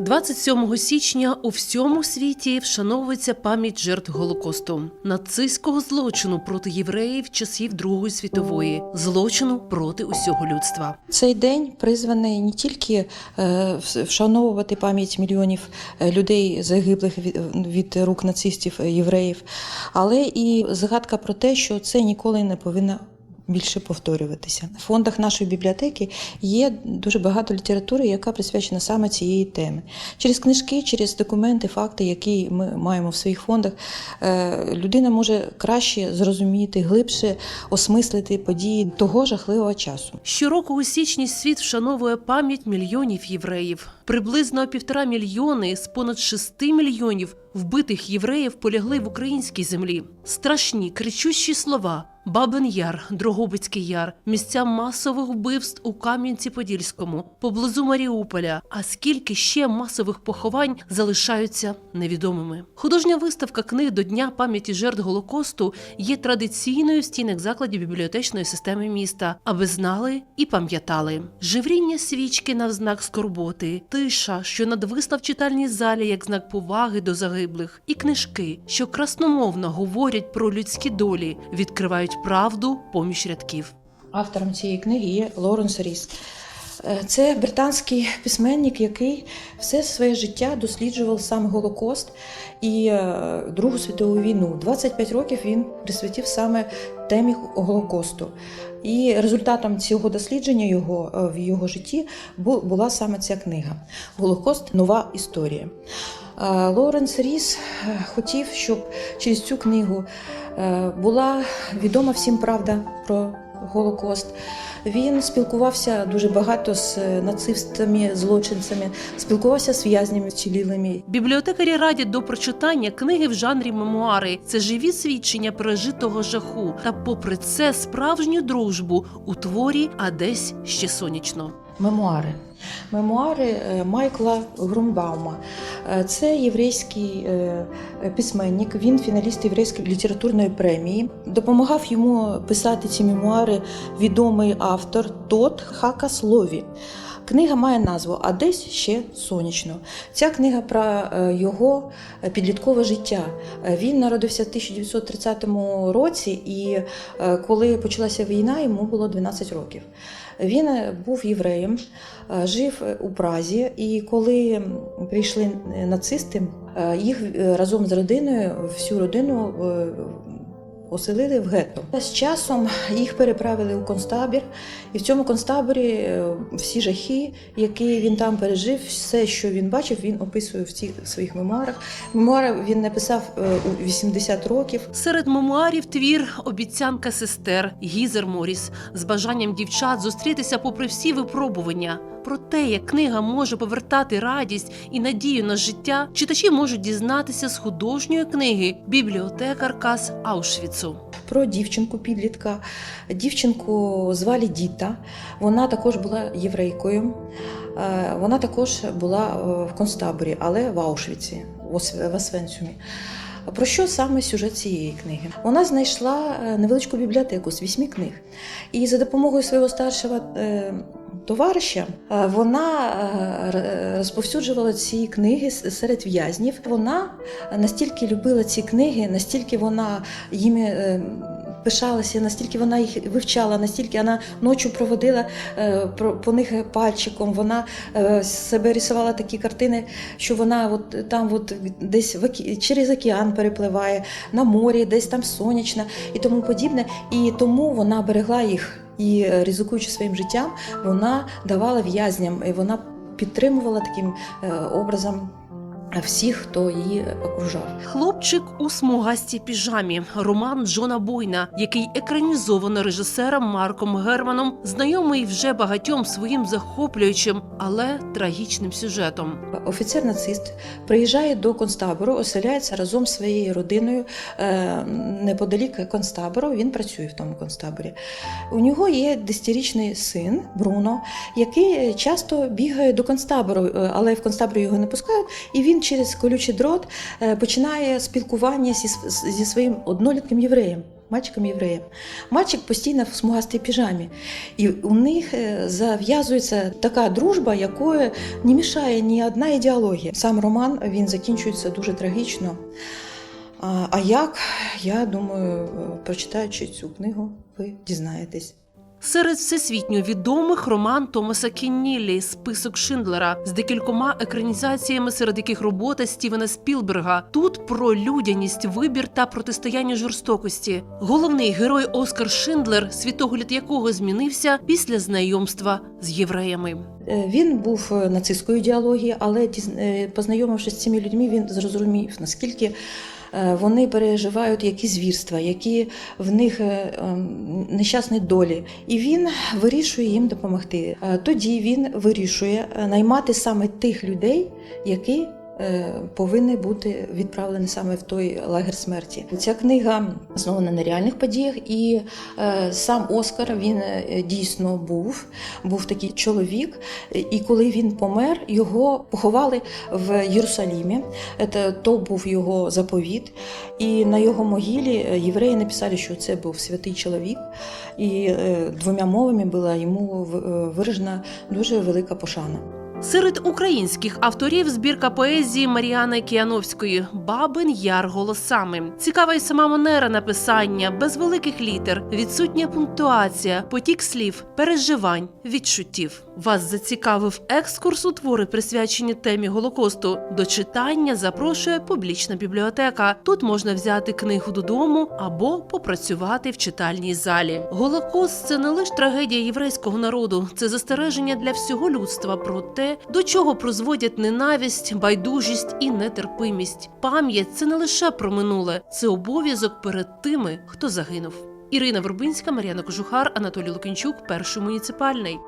27 січня у всьому світі вшановується пам'ять жертв Голокосту, нацистського злочину проти євреїв часів Другої світової, злочину проти усього людства. Цей день призваний не тільки е, вшановувати пам'ять мільйонів е, людей, загиблих від, рук нацистів е, євреїв, але і згадка про те, що це ніколи не повинно. Більше повторюватися в фондах нашої бібліотеки є дуже багато літератури, яка присвячена саме цієї теми. Через книжки, через документи, факти, які ми маємо в своїх фондах, е, людина може краще зрозуміти, глибше осмислити події того жахливого часу. Щороку у січні світ вшановує пам'ять мільйонів євреїв. Приблизно півтора мільйони з понад шести мільйонів вбитих євреїв полягли в українській землі. Страшні кричущі слова. Бабин Яр, Дрогобицький Яр, місця масових вбивств у Кам'янці-Подільському, поблизу Маріуполя. А скільки ще масових поховань залишаються невідомими? Художня виставка книг до Дня пам'яті жертв Голокосту є традиційною в стінах закладів бібліотечної системи міста, аби знали і пам'ятали. Живріння свічки на знак скорботи, тиша, що надвисла в читальній залі як знак поваги до загиблих, і книжки, що красномовно говорять про людські долі, відкривають правду поміж рядків. Автором цієї книги є Лоренс Ріс. Е, Це британський письменник, який все своє життя досліджував саме Голокост і е, Другу світову війну. 25 років він присвятив саме темі Голокосту. І результатом цього дослідження його е, в його житті була саме ця книга Голокост нова історія. Лоренс Ріс хотів, щоб через цю книгу була відома всім правда про Голокост. Він спілкувався дуже багато з нацистами, злочинцями, спілкувався з в'язнями вцілілими. Бібліотекарі радять до прочитання книги в жанрі мемуари. Це живі свідчення пережитого жаху. Та, попри це, справжню дружбу у творі, а десь ще сонячно. Мемуари. Мемуари е, Майкла Грумбаума. Е, Це єврейський е, письменник, він фіналіст єврейської літературної премії. Допомагав йому писати ці мемуари відомий автор Тот Хакас Лові. Книга має назву А десь ще сонячно. Ця книга про е, його підліткове життя. Він народився в 1930 році, і коли почалася війна, йому було 12 років. Він був євреєм, жив у Празі, і коли прийшли нацисти, е, їх е, разом з родиною, всю родину е, оселили в гетто. З часом їх переправили у концтабір, і в цьому концтаборі е, всі жахи, які він там пережив, все, що він бачив, він описує в цих своїх мемуарах. Мемуари він написав е, у 80 років. Серед мемуарів твір Обіцянка сестер Гізер Моріс з бажанням дівчат зустрітися попри всі випробування. Про те, як книга може повертати радість і надію на життя, читачі можуть дізнатися з художньої книги Бібліотекарка з Аушвіцу. про дівчинку підлітка. Дівчинку звали Діта. Вона також була єврейкою. Е, Вона також була е, в концтаборі, але в Аушвіці, в Освенцюмі. Про що саме сюжет цієї книги? Вона знайшла е, невеличку бібліотеку з вісьми книг. І за допомогою свого старшого товариша е, вона е, розповсюджувала ці книги серед в'язнів. Вона настільки любила ці книги, настільки вона їми е, пишалася, настільки вона їх вивчала, настільки вона ночі проводила про- по них пальчиком. Вона себе рисувала такі картини, що вона от там, от десь в через океан перепливає, на морі, десь там сонячна і тому подібне. І тому вона берегла їх. І е, ризикуючи своїм життям, вона давала в'язням, і вона підтримувала таким е, образом всіх, хто її окружав. Хлопчик у смугастій піжамі роман Джона Бойна, який екранізовано режисером Марком Германом, знайомий вже багатьом своїм захоплюючим, але трагічним сюжетом. Офіцер нацист приїжджає до концтабору, оселяється разом з своєю родиною е, неподалік концтабору. Він працює в тому концтаборі. У нього є десятирічний син Бруно, який часто бігає до концтабору, е, але в концтаборі його не пускають. І він через колючий дрот е, починає спілкування зі, своїм однолітким євреєм. мальчиком євреєм. Мальчик постійно в смугастій піжамі. І у них е, зав'язується така дружба, якої не мішає ні одна ідеологія. Сам роман він закінчується дуже трагічно. А, а як, я думаю, е, прочитаючи цю книгу, ви дізнаєтесь. Серед всесвітньо відомих роман Томаса Кінніллі Список Шиндлера з декількома екранізаціями, серед яких робота Стівена Спілберга. Тут про людяність, вибір та протистояння жорстокості. Головний герой Оскар Шиндлер, світогляд якого змінився після знайомства з євреями. Е, Він був е, нацистської ідеології, але е, познайомившись з цими людьми, він зрозумів, наскільки вони переживають які звірства, які в них е, ем, нещасні долі. І він вирішує їм допомогти. Е, Тоді він вирішує е, наймати саме тих людей, які е, повинні бути відправлені саме в той лагер смерті. Ця книга основана на реальних подіях, і е, сам Оскар він е, дійсно був, був такий чоловік. І коли він помер, його поховали в Єрусалімі. Це то був його заповіт. І на його могилі е, євреї написали, що це був святий чоловік, і е, двома мовами була йому е, виражена дуже велика пошана. Серед українських авторів збірка поезії Маріани Кіановської Бабин Яр голосами. Цікава й сама манера написання, без великих літер, відсутня пунктуація, потік слів, переживань, відчуттів. Вас зацікавив екскурс у твори, присвячені темі Голокосту. До читання запрошує публічна бібліотека. Тут можна взяти книгу додому або попрацювати в читальній залі. Голокост це не лише трагедія єврейського народу, це застереження для всього людства про до чого призводять ненависть, байдужість і нетерпимість. Пам'ять це не лише про минуле, це обов'язок перед тими, хто загинув. Ірина Вербинська, Мар'яна Кожухар, Анатолій Лукінчук, перший муніципальний.